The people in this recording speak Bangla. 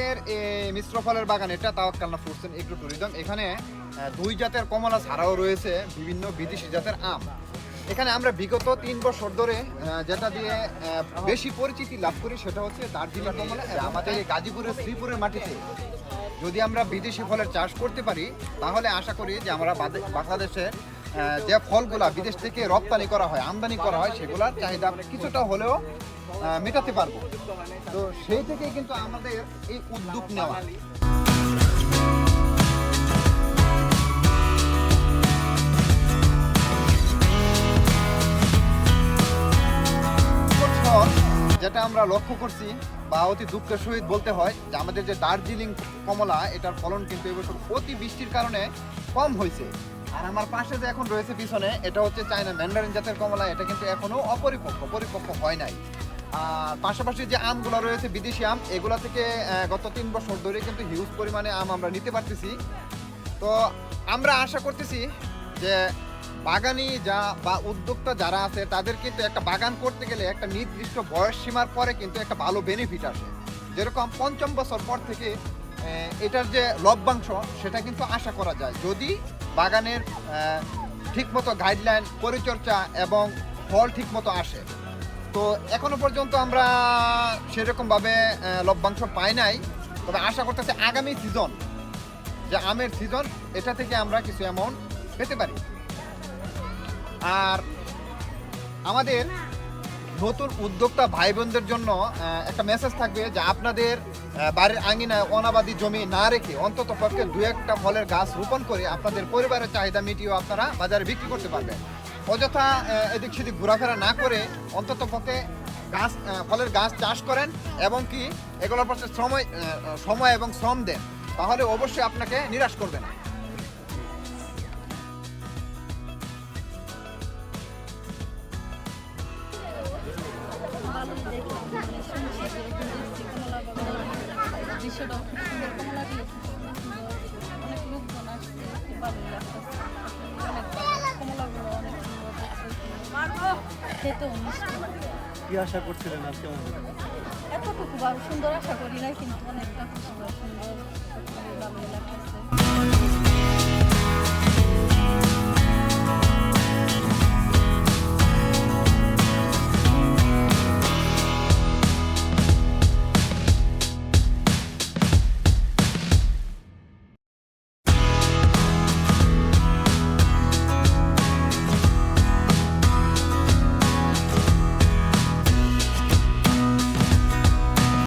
আমাদের মিশ্র ফলের বাগান এটা Tawakkalna fruits and agro tourism. এখানে দুই জাতের কমলা ছাড়াও রয়েছে বিভিন্ন বিদেশি জাতের আম। এখানে আমরা বিগত তিন বছর ধরে যেটা দিয়ে বেশি পরিচিতি লাভ করি সেটা হচ্ছে দার্জিলিং কমলা আমাদের এই গাজীপুরের শ্রীপুরের মাটিতে। যদি আমরা বিদেশি ফলের চাষ করতে পারি তাহলে আশা করি যে আমরা বাদে- বাংলাদেশে আহ, যে ফলগুলা বিদেশ থেকে রপ্তানি করা হয়, আমদানি করা হয়, সেগুলোর চাহিদা কিছুটা হলেও মেটাতে পারব। তো সেই থেকে কিন্তু আমাদের এই উদ্যোগ নেওয়া। যেটা আমরা লক্ষ্য করছি, বা অতি দুঃখের সহিত বলতে হয়, যে আমাদের যে দার্জিলিং কমলা, এটার ফলন কিন্তু এবছর অতি বৃষ্টির কারণে কম হয়েছে। আর আমার পাশে যে এখন রয়েছে পিছনে, এটা হচ্ছে চায়না ম্যান্ডারিন জাতের কমলা, এটা কিন্তু এখনও অপরিপক্ক, পরিপক্ক হয় নাই। আর পাশাপাশি যে আমগুলো রয়েছে, বিদেশি আম, এগুলা থেকে গত তিন বছর ধরে কিন্তু হিউজ পরিমাণে আম আমরা নিতে পারতেছি। তো আমরা আশা করতেছি যে বাগানি যা বা উদ্যোক্তা যারা আছে, তাদের কিন্তু একটা বাগান করতে গেলে একটা নির্দিষ্ট বয়স সীমার পরে কিন্তু একটা ভালো বেনিফিট আসে। যেরকম পঞ্চম বছর পর থেকে এটার যে লভ্যাংশ, সেটা কিন্তু আশা করা যায়। যদি বাগানের ঠিকমতো গাইডলাইন পরিচর্যা এবং ফল ঠিকমতো আসে। তো এখনও পর্যন্ত আমরা সেরকমভাবে লভ্যাংশ পাই নাই। তবে আশা করতেছি আগামী সিজন যে আমের সিজন এটা থেকে আমরা কিছু অ্যামাউন্ট পেতে পারি। আর আমাদের নতুন উদ্যোক্তা ভাই বোনদের জন্য একটা মেসেজ থাকবে যে আপনাদের বাড়ির আঙ্গিনায় অনাবাদী জমি না রেখে অন্তত পক্ষে দু একটা ফলের গাছ রোপণ করে আপনাদের পরিবারের চাহিদা মিটিয়েও আপনারা বাজারে বিক্রি করতে পারবেন। অযথা এদিক সেদিক ঘোরাফেরা না করে অন্তত পক্ষে গাছ ফলের গাছ চাষ করেন এবং কি এগুলোর পাশে সময় সময় এবং শ্রম দেন, তাহলে অবশ্যই আপনাকে নিরাশ করবে না। ভালো লাগতেছে কমলাগুলো অনেক কি আশা করছিলেন আজকে আমাদের? এতটুকু সুন্দর আশা করি না কিন্তু অনেকটা সুন্দর সুন্দর ভালো লাগতেছে।